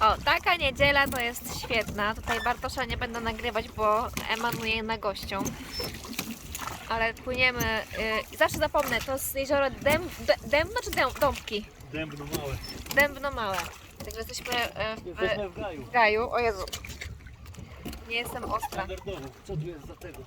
O, taka niedziela to jest świetna. Tutaj Bartosza nie będę nagrywać, bo emanuje na gościom. Ale płyniemy. Yy, zawsze zapomnę, to jest jezioro Dęb, Dę- Dębno czy Dęb, Dąbki? Dębno małe. Dębno małe. Także jesteśmy e, w, Jesteśmy w gaju. w gaju. O Jezu. Nie jestem ostra. Co tu jest za tego?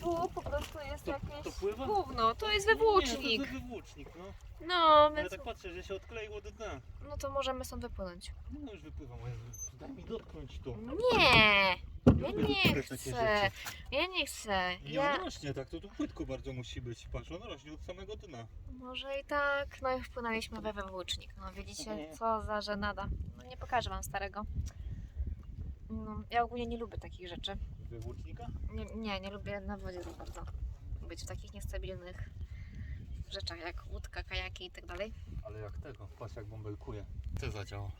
Tu po prostu jest To, jakieś to pływa? gówno. To jest Nie, wywłócznik. to jest wywłócznik, no. No, Ja więc tak patrzę, że się odkleiło do dna. no to możemy stąd wypłynąć. No już wypływam, Jezu. Daj mi dotknąć to. Nie! Ja lubię nie dotykać takie chcę. rzeczy. Ja nie chcę. Nie Ja... on rośnie tak, to tu płytko bardzo musi być. Patrz, on rośnie od samego dna. Może i tak. No i wpłynęliśmy we wywłócznik. No widzicie, co za żenada. No nie pokażę wam starego. No, ja ogólnie nie lubię takich rzeczy. Wywłócznika? Nie, nie, nie lubię na wodzie za bardzo. Być w takich niestabilnych rzeczach jak łódka, kajaki i tak dalej. Ale jak tego, patrz jak bąbelkuje. Co zadziała?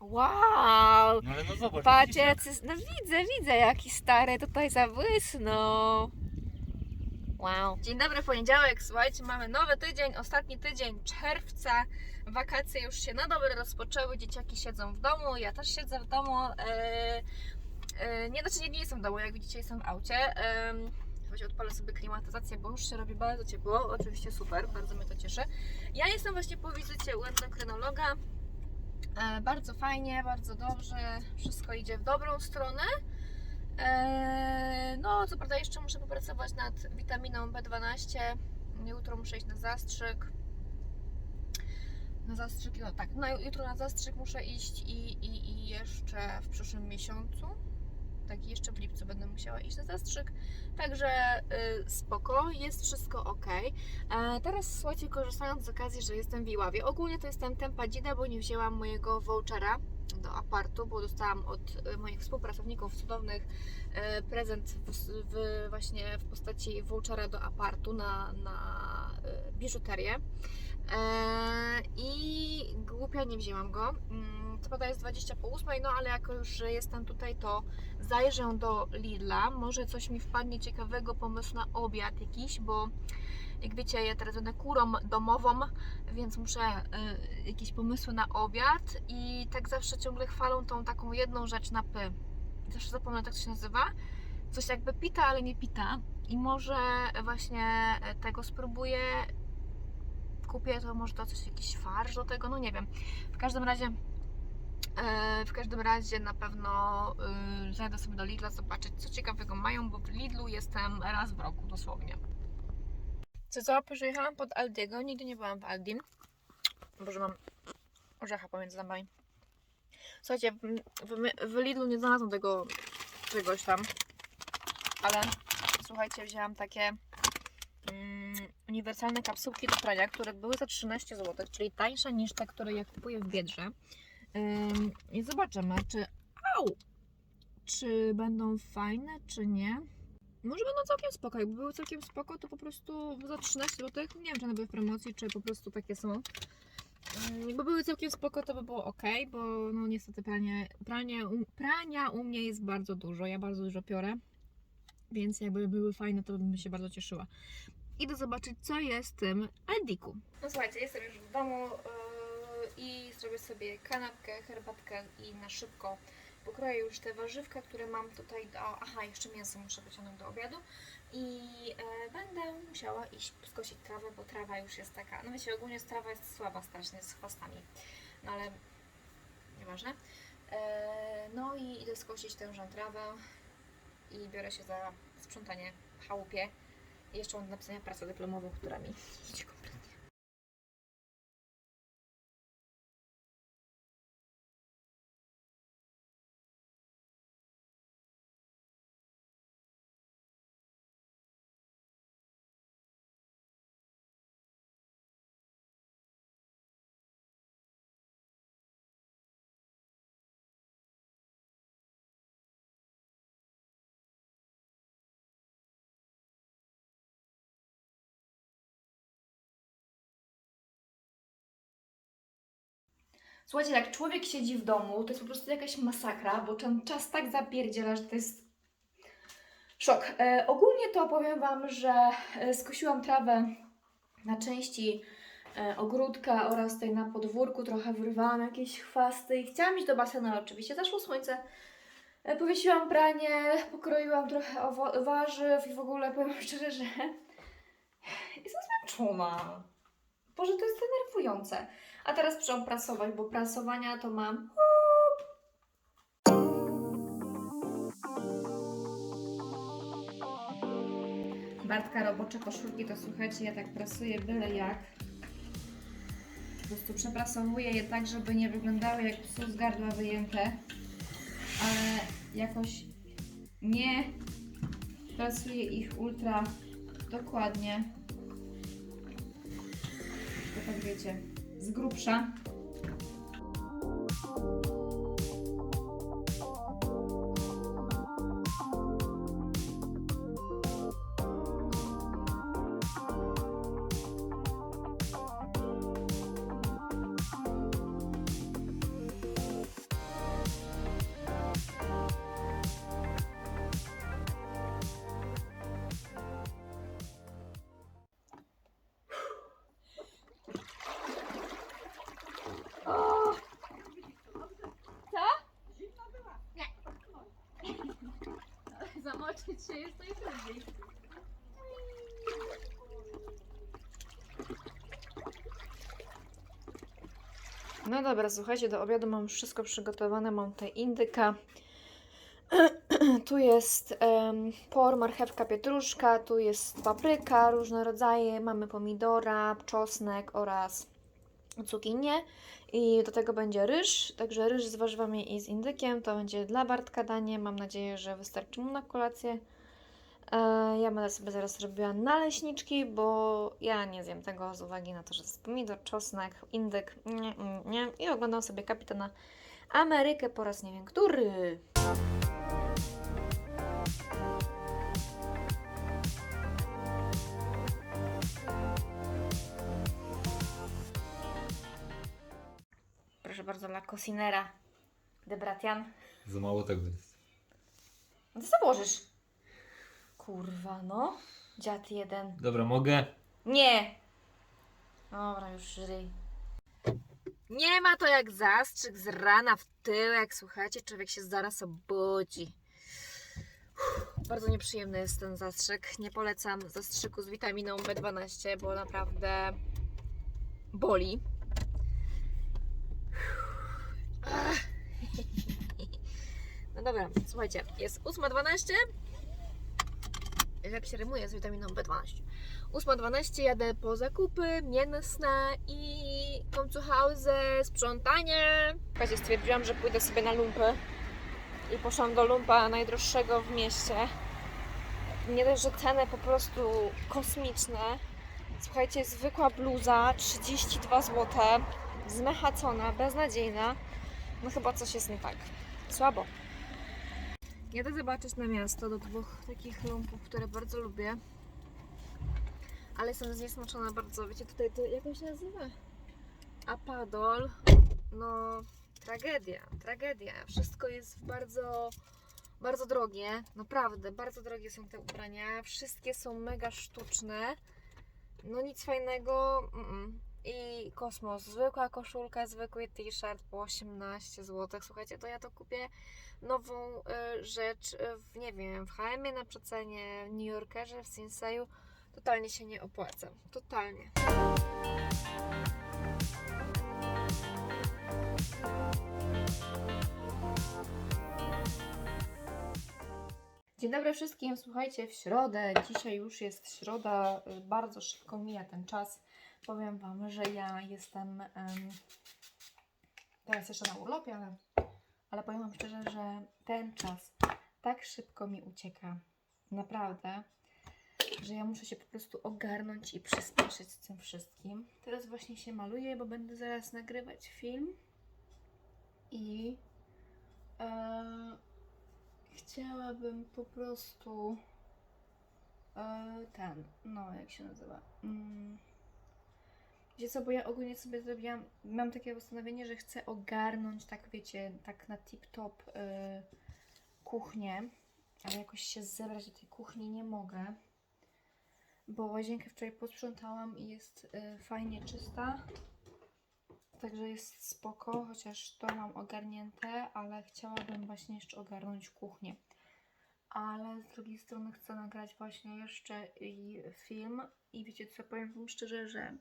Wow! No ale no zobacz. Patrz, widzisz, jak- jacy, no widzę, widzę jaki stary tutaj zabłysnął. Wow. Dzień dobry, poniedziałek. Słuchajcie, mamy nowy tydzień, ostatni tydzień czerwca. Wakacje już się na dobre rozpoczęły, dzieciaki siedzą w domu, ja też siedzę w domu. Yy, nie, znaczy nie, nie jestem w domu, jak widzicie jestem w aucie. Choć odpalę sobie klimatyzację, bo już się robi bardzo ciepło. Oczywiście super, bardzo mnie to cieszy. Ja jestem właśnie po wizycie u endokrynologa. E, bardzo fajnie, bardzo dobrze. Wszystko idzie w dobrą stronę. E, no, co prawda, jeszcze muszę popracować nad witaminą B12. Jutro muszę iść na zastrzyk. Na zastrzyk, no tak, no, jutro na zastrzyk muszę iść i, i, i jeszcze w przyszłym miesiącu. Tak, jeszcze w lipcu będę musiała iść na zastrzyk. Także y, spoko, jest wszystko ok. Teraz słuchajcie, korzystając z okazji, że jestem w Iławie, ogólnie to jestem tempa dzida, bo nie wzięłam mojego vouchera do apartu, bo dostałam od e, moich współpracowników cudownych e, prezent w, w, właśnie w postaci vouchera do apartu na, na e, biżuterię. I głupia nie wzięłam go. Mm, Co prawda jest 20 po 8, no ale jako że jestem tutaj, to zajrzę do Lidla. Może coś mi wpadnie ciekawego, pomysł na obiad jakiś, bo jak wiecie, ja teraz będę kurą domową, więc muszę y, jakieś pomysły na obiad i tak zawsze ciągle chwalą tą taką jedną rzecz na py. Zawsze zapomnę, jak to się nazywa. Coś jakby pita, ale nie pita. I może właśnie tego spróbuję. Kupię to może to coś, jakiś farsz do tego, no nie wiem. W każdym razie E, W każdym razie na pewno y, zajdę sobie do Lidla zobaczyć, co ciekawego mają, bo w Lidlu jestem raz w roku dosłownie. Co co, przyjechałam pod Aldiego, nigdy nie byłam w Aldim, bo że mam orzecha pomiędzy zębami. Słuchajcie, w, w, w Lidlu nie znalazłam tego czegoś tam, ale słuchajcie, wzięłam takie mm, uniwersalne kapsułki do prania, które były za 13 zł, czyli tańsze niż te, które ja kupuję w Biedrze. Ym, I zobaczymy, czy. Au! Czy będą fajne, czy nie. Może będą całkiem spoko. Jakby były całkiem spoko, to po prostu za 13 zł. Nie wiem, czy one były w promocji, czy po prostu takie są. Ym, Jakby były całkiem spoko, to by było ok, bo no niestety pranie, pranie, prania u mnie jest bardzo dużo. Ja bardzo dużo piorę. Więc jakby były fajne, to bym się bardzo cieszyła. Idę zobaczyć, co jest w tym Aldiku. No słuchajcie, jestem już w domu yy, i zrobię sobie kanapkę, herbatkę i na szybko pokroję już te warzywka, które mam tutaj do... Aha, jeszcze mięso muszę wyciągnąć do obiadu i e, będę musiała iść skosić trawę, bo trawa już jest taka... No wiecie, ogólnie trawa jest słaba strasznie z chwastami, no ale nieważne. E, no i idę skosić tężą trawę i biorę się za sprzątanie w chałupie. I jeszcze mam do napisania pracę dyplomową, która mi idzie Słuchajcie, jak człowiek siedzi w domu, to jest po prostu jakaś masakra, bo ten czas tak zapierdziela, że to jest szok. E, ogólnie to powiem Wam, że e, skosiłam trawę na części e, ogródka oraz tutaj na podwórku trochę wyrwałam jakieś chwasty i chciałam iść do basenu, ale oczywiście zaszło słońce. E, Powiesiłam pranie, pokroiłam trochę warzyw i w ogóle powiem szczerze, że jestem zmęczona. Boże, to jest denerwujące. A teraz przyszłam prasować, bo prasowania to mam Bartka robocze koszulki, to słuchajcie, ja tak prasuję byle jak. Po prostu przeprasowuję je tak, żeby nie wyglądały jak psu z gardła wyjęte. Ale jakoś nie prasuję ich ultra dokładnie. To tak wiecie, z grubsza. Zamoczyć się jest. No dobra, słuchajcie, do obiadu mam wszystko przygotowane. Mam tutaj indyka. tu jest em, por, marchewka, pietruszka, tu jest papryka, różne rodzaje. Mamy pomidora, czosnek oraz cukinię. I do tego będzie ryż, także ryż z warzywami i z indykiem. To będzie dla Bartka danie. Mam nadzieję, że wystarczy mu na kolację. E, ja będę sobie zaraz robiła naleśniczki, bo ja nie zjem tego z uwagi na to, że jest pomidor, czosnek, indyk, nie, nie, nie. I oglądam sobie Kapitana Amerykę po raz nie wiem który. Proszę bardzo, dla Cosinera de Bratian. Za mało tego jest. No to założysz. Kurwa, no. Dziad jeden. Dobra, mogę? Nie! Dobra, już żyj. Nie ma to jak zastrzyk z rana w tyłek. Słuchajcie, człowiek się zaraz obudzi. Uff, Bardzo nieprzyjemny jest ten zastrzyk. Nie polecam zastrzyku z witaminą B12, bo naprawdę boli. No dobra, słuchajcie, jest 8.12. Jak się rymuje z witaminą B12? 8.12 jadę po zakupy mięsne i komm zu Hause, sprzątanie. Słuchajcie, stwierdziłam, że pójdę sobie na lumpy i poszłam do lumpa najdroższego w mieście. Nie dość, że ceny po prostu kosmiczne. Słuchajcie, zwykła bluza 32 zł, zmechacona, beznadziejna. No chyba coś jest nie tak. Słabo. Jadę zobaczyć na miasto do dwóch takich lumpów, które bardzo lubię. Ale jestem zniesmaczona bardzo. Wiecie, tutaj to jak on się nazywa? Apadol. No, tragedia, tragedia. Wszystko jest bardzo, bardzo drogie. Naprawdę, bardzo drogie są te ubrania. Wszystkie są mega sztuczne. No nic fajnego. Mm-mm. I kosmos. Zwykła koszulka, zwykły t-shirt po 18 zł. Słuchajcie, to ja to kupię nową y, rzecz w, nie wiem, w H&M na przecenie, w New Yorkerze, w Sinseju. Totalnie się nie opłaca. Totalnie. Dzień dobry wszystkim. Słuchajcie, w środę, dzisiaj już jest środa, y, bardzo szybko mija ten czas. Powiem Wam, że ja jestem em, teraz jeszcze na urlopie, ale, ale powiem Wam szczerze, że ten czas tak szybko mi ucieka. Naprawdę że ja muszę się po prostu ogarnąć i przyspieszyć z tym wszystkim. Teraz właśnie się maluję, bo będę zaraz nagrywać film i e, chciałabym po prostu e, ten, no jak się nazywa? Mm, Wiecie co, bo ja ogólnie sobie zrobiłam, mam takie postanowienie, że chcę ogarnąć, tak wiecie, tak na tip-top e, kuchnię, ale jakoś się zebrać do tej kuchni nie mogę. bo łazienkę wczoraj posprzątałam i jest y, fajnie czysta. Także jest spoko, chociaż to mam ogarnięte, ale chciałabym właśnie jeszcze ogarnąć kuchnię. Ale z drugiej strony chcę nagrać właśnie jeszcze film. I wiecie co, powiem Wam szczerze, że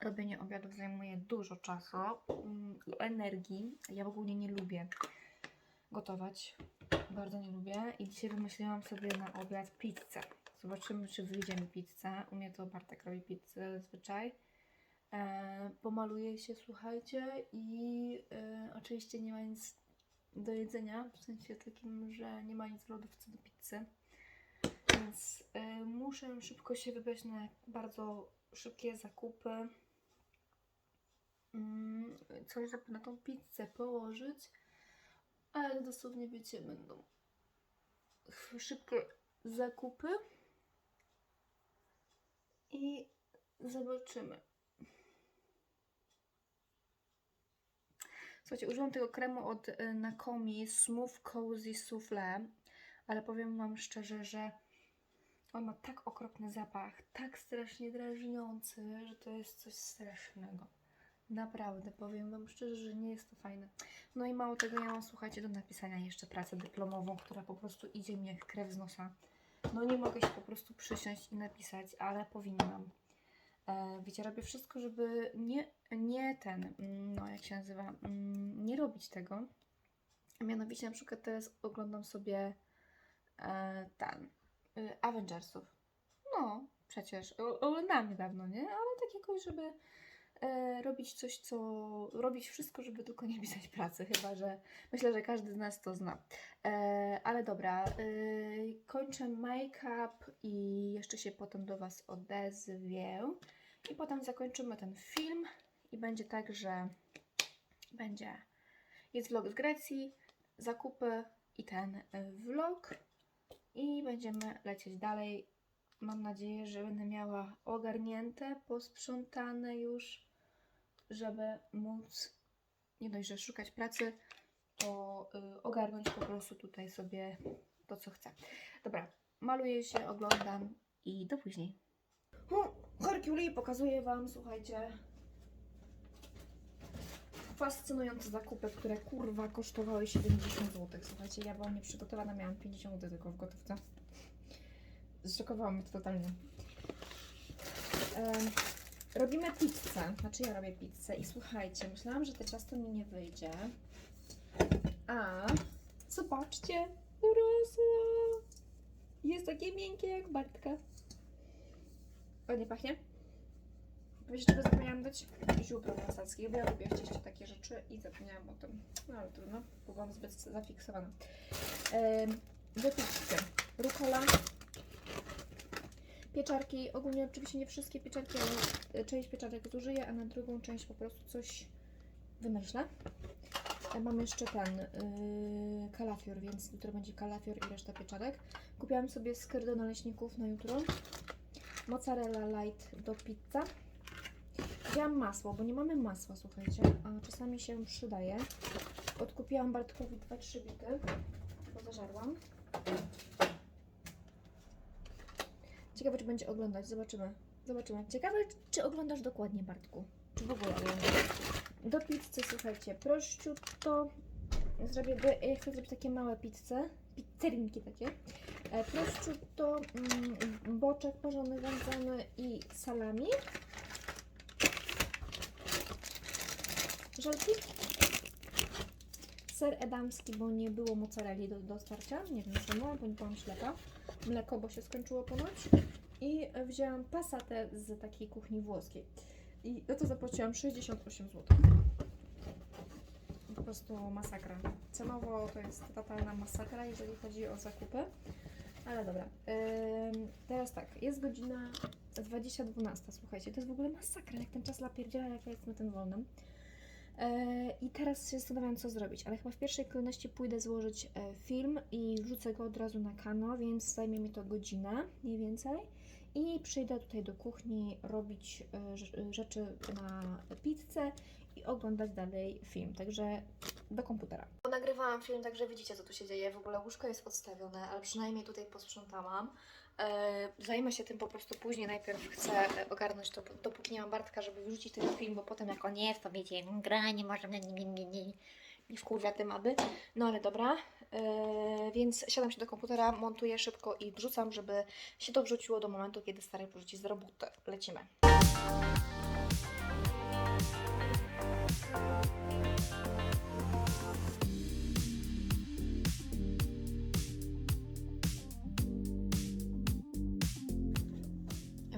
robienie obiadów zajmuje dużo czasu mm, energii. Ja w ogóle nie lubię gotować. Bardzo nie lubię. I dzisiaj wymyśliłam sobie na obiad pizzę. Zobaczymy, czy wyjdzie mi pizza. U mnie to Bartek robi pizzę zazwyczaj. E, pomaluję się, słuchajcie, i e, oczywiście nie ma nic do jedzenia, w sensie takim, że nie ma nic w lodówce do pizzy. Więc e, muszę szybko się wybrać na bardzo szybkie zakupy. Mm, coś, na tą pizzę położyć, ale dosłownie wiecie, będą szybkie zakupy i zobaczymy. Słuchajcie, używam tego kremu od y, Nakomi Smooth Cozy Souffle, ale powiem Wam szczerze, że on ma tak okropny zapach, tak strasznie drażniący, że to jest coś strasznego. Naprawdę, powiem Wam szczerze, że nie jest to fajne. No i mało tego, ja mam, słuchajcie, do napisania jeszcze pracę dyplomową, która po prostu idzie mi jak krew z nosa. No nie mogę się po prostu przysiąść i napisać, ale powinnam. E, wiecie, robię wszystko, żeby nie, nie ten, mm, no jak się nazywa, mm, nie robić tego. Mianowicie na przykład teraz oglądam sobie e, ten, y, Avengersów. No, przecież, oglądałam niedawno, nie? Ale tak jakoś, żeby robić coś, co, robić wszystko, żeby tylko nie pisać pracy, chyba, że myślę, że każdy z nas to zna. E, ale dobra, e, kończę make-up i jeszcze się potem do Was odezwie. I potem zakończymy ten film i będzie tak, że będzie jest vlog z Grecji, zakupy i ten vlog i będziemy lecieć dalej. Mam nadzieję, że będę miała ogarnięte, posprzątane już, żeby móc nie dość, że szukać pracy, to y, ogarnąć po prostu tutaj sobie to, co chcę. Dobra, maluję się, oglądam i do później. Hercule pokazuję Wam, słuchajcie, fascynujące zakupy, które kurwa kosztowały 70 zł. Słuchajcie, ja byłam nieprzygotowana, miałam 50 zł tylko w gotówce. Zszokowało mnie to totalnie. Robimy pizzę, znaczy ja robię pizzę i słuchajcie, myślałam, że to ciasto mi nie wyjdzie. A zobaczcie, urosło! Jest takie miękkie jak Bartka. Ładnie pachnie. Wiecie, czego zapomniałam dać? Ziół prowansalskich. Ja lubię w cieście takie rzeczy i zapomniałam o tym. No ale trudno, bo byłam zbyt zafiksowana. Ehm, do pizzy. Rukola. Pieczarki. Ogólnie oczywiście nie wszystkie pieczarki, ale e, część pieczarek zużyję, a na drugą część po prostu coś wymyślę. E, Mam jeszcze ten yy, kalafior, więc jutro będzie kalafior i reszta pieczarek. Kupiłam sobie skyr do naleśników na jutro. Mozzarella light do pizza. Wzięłam masło, bo nie mamy masła, słuchajcie, a czasami się przydaje. Odkupiłam Bartkowi 2-3 bity, bo zażarłam. Ciekawe, czy będzie oglądać, zobaczymy. Zobaczymy. Ciekawe, czy oglądasz dokładnie, Bartku. Czy w ogóle oglądasz. Do pizzy, słuchajcie, prosciutto. Zrobię, ja chcę zrobić takie małe pizze, pizzerinki takie. E, prosciutto, mm, boczek porządny wędzony i salami. Żelki. Ser edamski, bo nie było mozzarelli do, do starcia. Nie wiem czemu, bo nie byłam ślepa. Mleko, bo się skończyło ponoć. I wzięłam pasatę z takiej kuchni włoskiej. I za to zapłaciłam 68 zł. Po prostu masakra. Cenowo to jest totalna masakra, jeżeli chodzi o zakupy. Ale dobra. Teraz tak, jest godzina 20.12. Słuchajcie, to jest w ogóle masakra, jak ten czas lapierdziela, jak ja jestem tym wolnym. E, I teraz się zastanawiam, co zrobić, ale chyba w pierwszej kolejności pójdę złożyć e, film i wrzucę go od razu na kanał, więc zajmie mi to godzinę mniej więcej. I przyjdę tutaj do kuchni robić e, rz- rzeczy na pizzę i oglądać dalej film. Także do komputera. Nagrywałam film, także widzicie, co tu się dzieje. W ogóle łóżko jest odstawione, ale przynajmniej tutaj posprzątałam. E, zajmę się tym po prostu później. Najpierw chcę e, ogarnąć to, dopóki nie mam Bartka, żeby wrzucić ten film, bo potem jak on jest, to wiecie, gra, nie może, nie, nie, nie, nie, nie wkurwia tym, aby. No ale dobra, e, więc siadam się do komputera, montuję szybko i wrzucam, żeby się to wrzuciło do momentu, kiedy stary porzuci z roboty. Lecimy.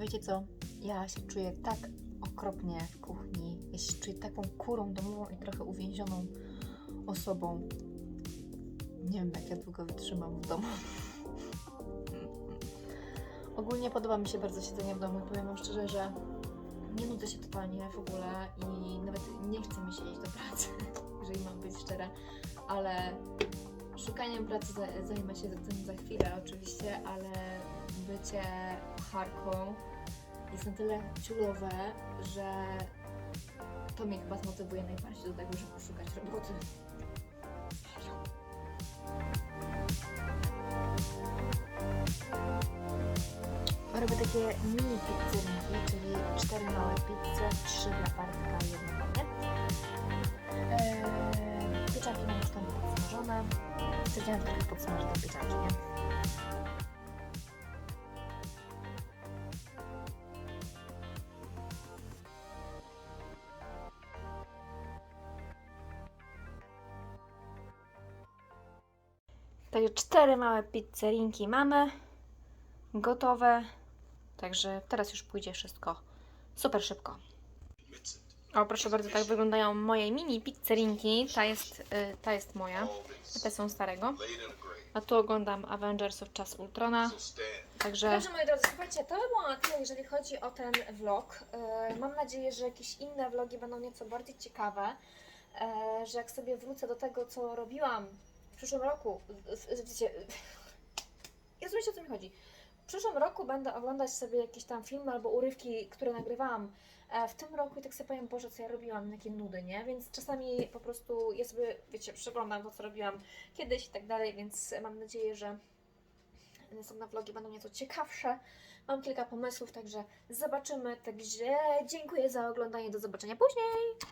Wiecie co? Ja się czuję tak okropnie w kuchni. Ja się czuję taką kurą domową i trochę uwięzioną osobą. Nie wiem, jak ja długo wytrzymam w domu. Ogólnie podoba mi się bardzo siedzenie w domu. Powiem Wam szczerze, że nie nudzę się totalnie w ogóle i nawet nie chce mi się iść do pracy, jeżeli mam być szczera, ale szukaniem pracy za- zajmę się tym za chwilę oczywiście, ale bycie kucharką jest na tyle ciulowe, że to mnie chyba zmotywuje najbardziej do tego, żeby szukać roboty. Takie mini pizzerki, czyli cztery małe pizze, trzy dla Bartka, jedna dla mnie. Eee, pieczarki mam już tam podsmażone. Że trochę podsmażę te pieczarki, nie? Także cztery małe pizzerinki mamy gotowe. Także teraz już pójdzie wszystko super szybko. O, proszę bardzo, tak wyglądają moje mini pizzerinki. Ta jest, y, ta jest moja, te są starego. A tu oglądam Avengersów Czas Ultrona. Także... Dobrze, moi drodzy, słuchajcie, to by było na tyle, jeżeli chodzi o ten vlog. E, Mam nadzieję, że jakieś inne vlogi będą nieco bardziej ciekawe. E, Że jak sobie wrócę do tego, co robiłam w przyszłym roku, w- wiecie, Jezu, wiecie o co mi chodzi. W przyszłym roku będę oglądać sobie jakieś tam filmy albo urywki, które nagrywałam e, w tym roku i tak sobie powiem, Boże, co ja robiłam, jakie nudy, nie? Więc czasami po prostu ja sobie, wiecie, przeglądam to, co robiłam kiedyś i tak dalej, więc mam nadzieję, że następne vlogi będą nieco ciekawsze. Mam kilka pomysłów, także zobaczymy. Także dziękuję za oglądanie. Do zobaczenia później.